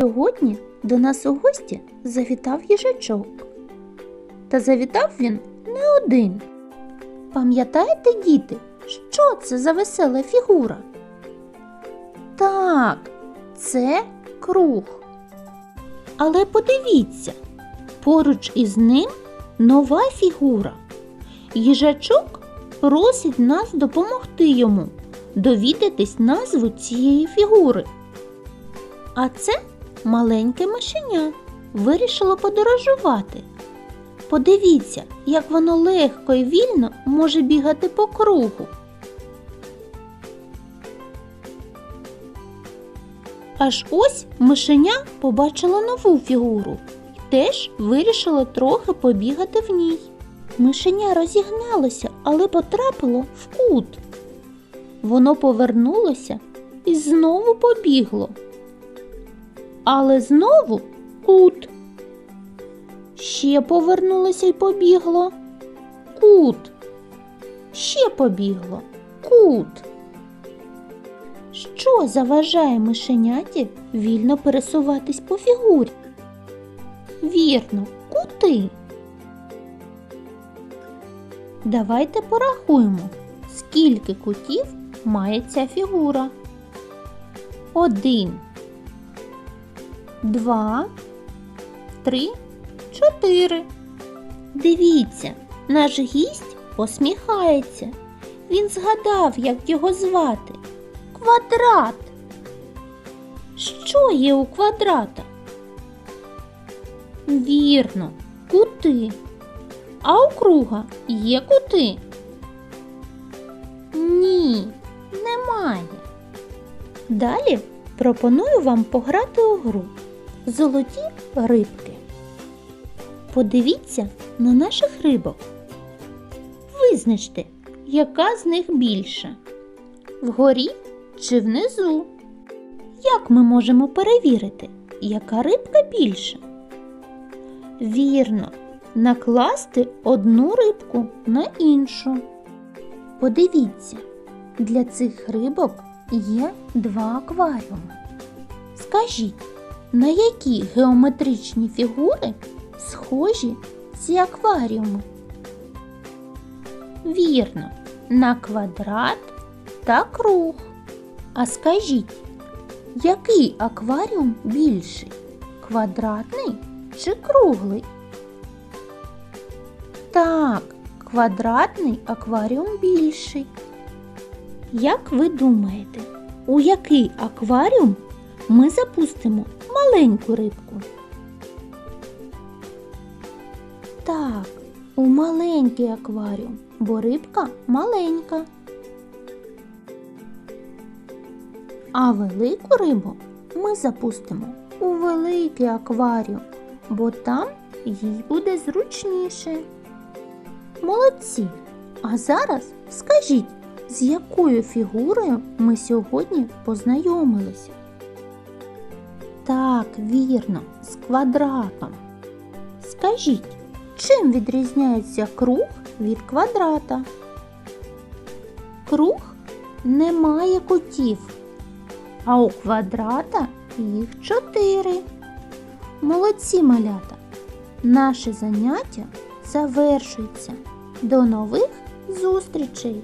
Сьогодні до нас у гості завітав їжачок. Та завітав він не один. Пам'ятаєте, діти, що це за весела фігура? Так, це круг. Але подивіться, поруч із ним нова фігура. Їжачок просить нас допомогти йому довідатись назву цієї фігури. А це маленьке мишеня вирішило подорожувати. Подивіться, як воно легко і вільно може бігати по кругу. Аж ось мишеня побачила нову фігуру і теж вирішила трохи побігати в ній. Мишеня розігналося, але потрапило в кут. Воно повернулося і знову побігло. Але знову кут. Ще повернулося й побігло. Кут. Ще побігло. Кут. Що заважає мишеняті вільно пересуватись по фігурі? Вірно, кути. Давайте порахуємо, скільки кутів має ця фігура. Один, два, три, чотири. Дивіться, наш гість посміхається. Він згадав, як його звати. Квадрат. Що є у квадрата? Вірно, кути. А у круга є кути? Ні, немає. Далі пропоную вам пограти у гру Золоті рибки. Подивіться на наших рибок. Визначте, яка з них більша вгорі чи внизу. Як ми можемо перевірити, яка рибка більша? Вірно, накласти одну рибку на іншу. Подивіться, для цих рибок є два акваріуми. Скажіть, на які геометричні фігури схожі ці акваріуми? Вірно, на квадрат та круг. А скажіть, який акваріум більший? Квадратний чи круглий? Так, квадратний акваріум більший. Як ви думаєте, у який акваріум ми запустимо маленьку рибку? Так, у маленький акваріум, бо рибка маленька. А велику рибу ми запустимо у великий акваріум, бо там їй буде зручніше. Молодці! А зараз скажіть, з якою фігурою ми сьогодні познайомилися? Так, вірно, з квадратом. Скажіть, чим відрізняється круг від квадрата? Круг не має кутів, а у квадрата їх чотири. Молодці малята! Наше заняття завершується. До нових зустрічей!